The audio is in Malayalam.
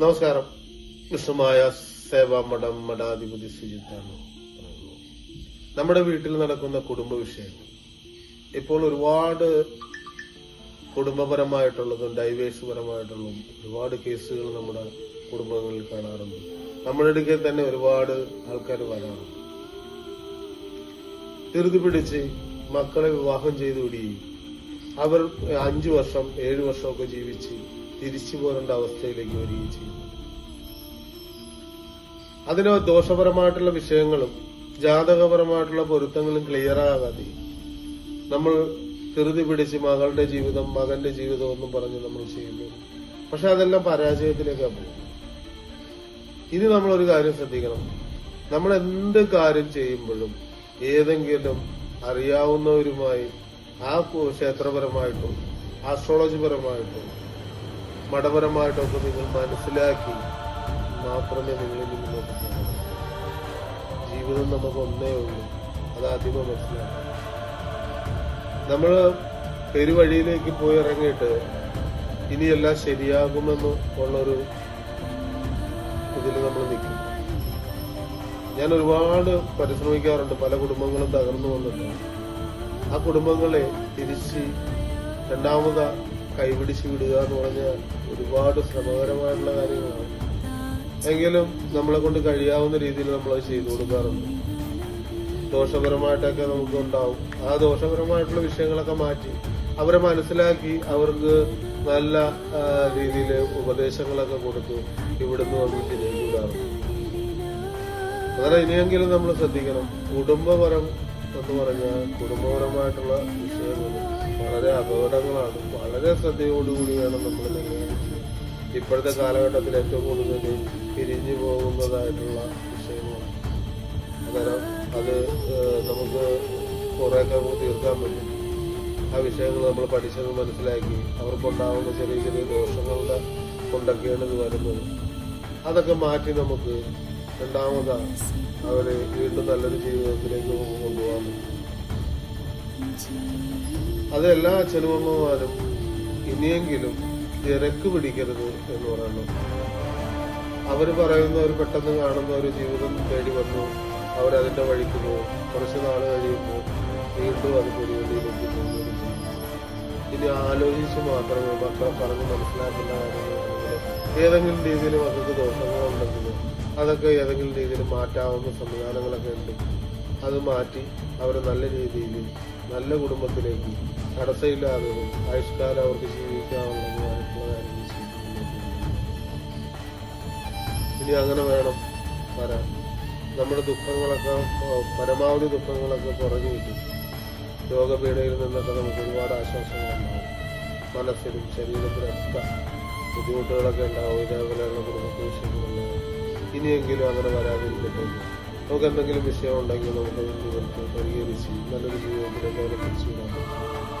നമസ്കാരം. വിഷ്ണുമായ സേവാ മഠം മഠാധിപതി സുജിത്താണ് നമ്മുടെ വീട്ടിൽ നടക്കുന്ന കുടുംബ വിഷയങ്ങൾ. ഇപ്പോൾ ഒരുപാട് കുടുംബപരമായിട്ടുള്ളതും ഡൈവേഴ്സ് പരമായിട്ടുള്ളതും ഒരുപാട് കേസുകൾ നമ്മുടെ കുടുംബങ്ങളിൽ കാണാറുണ്ട്. നമ്മുടെ അടുക്കൽ തന്നെ ഒരുപാട് ആൾക്കാർ വരാറുണ്ട്. ധൃതി പിടിച്ച് മക്കളെ വിവാഹം ചെയ്തു വിടുകയും അവർ അഞ്ചു വർഷം ഏഴു വർഷമൊക്കെ ജീവിച്ച് തിരിച്ചു പോരേണ്ട അവസ്ഥയിലേക്ക് വരികയും ചെയ്യുന്നു അതിന് ദോഷപരമായിട്ടുള്ള വിഷയങ്ങളും ജാതകപരമായിട്ടുള്ള പൊരുത്തങ്ങളും ക്ലിയർ ആകാതെ നമ്മൾ ധൃതി പിടിച്ച് മകളുടെ ജീവിതം മകന്റെ ജീവിതം എന്നും പറഞ്ഞ് നമ്മൾ ചെയ്യുന്നു. പക്ഷെ അതെല്ലാം പരാജയത്തിലേക്കാണ് പോകുന്നത്. ഇനി നമ്മൾ ഒരു കാര്യം ശ്രദ്ധിക്കണം. നമ്മൾ എന്ത് കാര്യം ചെയ്യുമ്പോഴും ഏതെങ്കിലും അറിയാവുന്നവരുമായി ആ ക്ഷേത്രപരമായിട്ടോ ക്ഷേത്രപരമായിട്ടും ആസ്ട്രോളജി പരമായിട്ടും മഠപരമായിട്ടും ഒക്കെ നിങ്ങൾ മനസ്സിലാക്കി മാത്രമേ നിങ്ങൾ മുന്നോട്ട് പോകൂ ജീവിതം നമുക്ക് ഒന്നേ ഉള്ളൂ. അത് ആദ്യമേ മനസ്സിലാക്കണം. നമ്മൾ പെരുവഴിയിലേക്ക് പോയി ഇറങ്ങിയിട്ട് ഇനി എല്ലാം ശരിയാകുമെന്ന് ഉള്ളൊരു ഇതിൽ നമ്മൾ നിൽക്കും. ഞാൻ ഒരുപാട് പരിശ്രമിക്കാറുണ്ട്. പല കുടുംബങ്ങളും തകർന്നു വന്നിട്ട്. ആ കുടുംബങ്ങളെ തിരിച്ച് രണ്ടാമത് കൈപിടിച്ച് വിടുക എന്ന് പറഞ്ഞാൽ ഒരുപാട് ശ്രമകരമായിട്ടുള്ള കാര്യങ്ങളാണ്. എങ്കിലും നമ്മളെ കൊണ്ട് കഴിയാവുന്ന രീതിയിൽ നമ്മൾ അത് ചെയ്തു കൊടുക്കാറുണ്ട്. ദോഷപരമായിട്ടൊക്കെ നമുക്ക് ഉണ്ടാവും. ആ ദോഷപരമായിട്ടുള്ള വിഷയങ്ങളൊക്കെ മാറ്റി അവരെ മനസ്സിലാക്കി അവർക്ക് നല്ല രീതിയിൽ ഉപദേശങ്ങളൊക്കെ കൊടുത്ത് ഇവിടുന്ന് വന്ന് തിരികെ വിടാറുണ്ട് ഇനിയെങ്കിലും നമ്മൾ ശ്രദ്ധിക്കണം. കുടുംബപരം എന്ന് പറഞ്ഞാൽ കുടുംബപരമായിട്ടുള്ള വിഷയങ്ങൾ വളരെ അപകടങ്ങളാണ്. വളരെ ശ്രദ്ധയോടുകൂടി വേണം നമ്മൾ ഇപ്പോഴത്തെ കാലഘട്ടത്തിൽ ഏറ്റവും കൂടുതൽ പിരിഞ്ഞു പോകുന്നതായിട്ടുള്ള വിഷയങ്ങളാണ്. അന്നേരം അത് നമുക്ക് കുറേയൊക്കെ നമുക്ക് തീർക്കാൻ പറ്റും. ആ വിഷയങ്ങൾ നമ്മൾ പഠിച്ചത് മനസ്സിലാക്കി അവർക്കുണ്ടാവുന്ന ചെറിയ ചെറിയ ദോഷങ്ങളുടെ കൊണ്ടൊക്കെയാണ് ഇത് വരുന്നത്. അതൊക്കെ മാറ്റി നമുക്ക് രണ്ടാമതാ അവരെ വീണ്ടും നല്ലൊരു ജീവിതത്തിലേക്ക് കൊണ്ടുപോകാൻ പറ്റും. അത് എല്ലാ ഇനിയെങ്കിലും തിരക്ക് പിടിക്കരുത് എന്ന് പറയുന്നു. അവർ പറയുന്ന ഒരു പെട്ടെന്ന് കാണുന്ന ഒരു ജീവിതം തേടി വന്നു. അവരതിന്റെ വഴിക്ക് പോകും. കുറച്ച് നാൾ കഴിയുമ്പോൾ വീണ്ടും അത് പോവുകയും ചെയ്യും. ഇനി ആലോചിച്ച് മാത്രമേ മക്കളെ പറഞ്ഞ് മനസ്സിലാക്കുന്ന കാര്യങ്ങളാണെങ്കിൽ ഏതെങ്കിലും രീതിയിൽ മക്കൾക്ക് ദോഷങ്ങളുണ്ടെങ്കിൽ അതൊക്കെ ഏതെങ്കിലും രീതിയിൽ മാറ്റാവുന്ന സംവിധാനങ്ങളൊക്കെ ഉണ്ട്. അത് മാറ്റി അവർ നല്ല രീതിയിൽ നല്ല കുടുംബത്തിലേക്ക് തടസ്സമില്ലാതെ ആയുഷ്കാലം അവർക്ക് ജീവിക്കാനുള്ളതുമായിട്ടുള്ള കാര്യങ്ങൾ ഇനി അങ്ങനെ വേണം വരാൻ. നമ്മുടെ ദുഃഖങ്ങളൊക്കെ പരമാവധി ദുഃഖങ്ങളൊക്കെ കുറഞ്ഞു കിട്ടും രോഗപീഠയിൽ നിന്നൊക്കെ നമുക്ക് ഒരുപാട് ആശ്വാസങ്ങളുണ്ടാവും മനസ്സിലും ശരീരത്തിലൊക്കെ ബുദ്ധിമുട്ടുകളൊക്കെ ഉണ്ടാവും. ഇതേപോലെയുള്ള കുടുംബ വിഷയങ്ങളുണ്ടാവും ഇനിയെങ്കിലും അങ്ങനെ വരാതിരിക്കട്ടെ. നമുക്ക് എന്തെങ്കിലും വിഷയം ഉണ്ടെങ്കിൽ നമുക്ക് പരിഹരിച്ച് നല്ലൊരു ജീവിതത്തിലേക്ക് അവരെ തിരിച്ചുവിടാം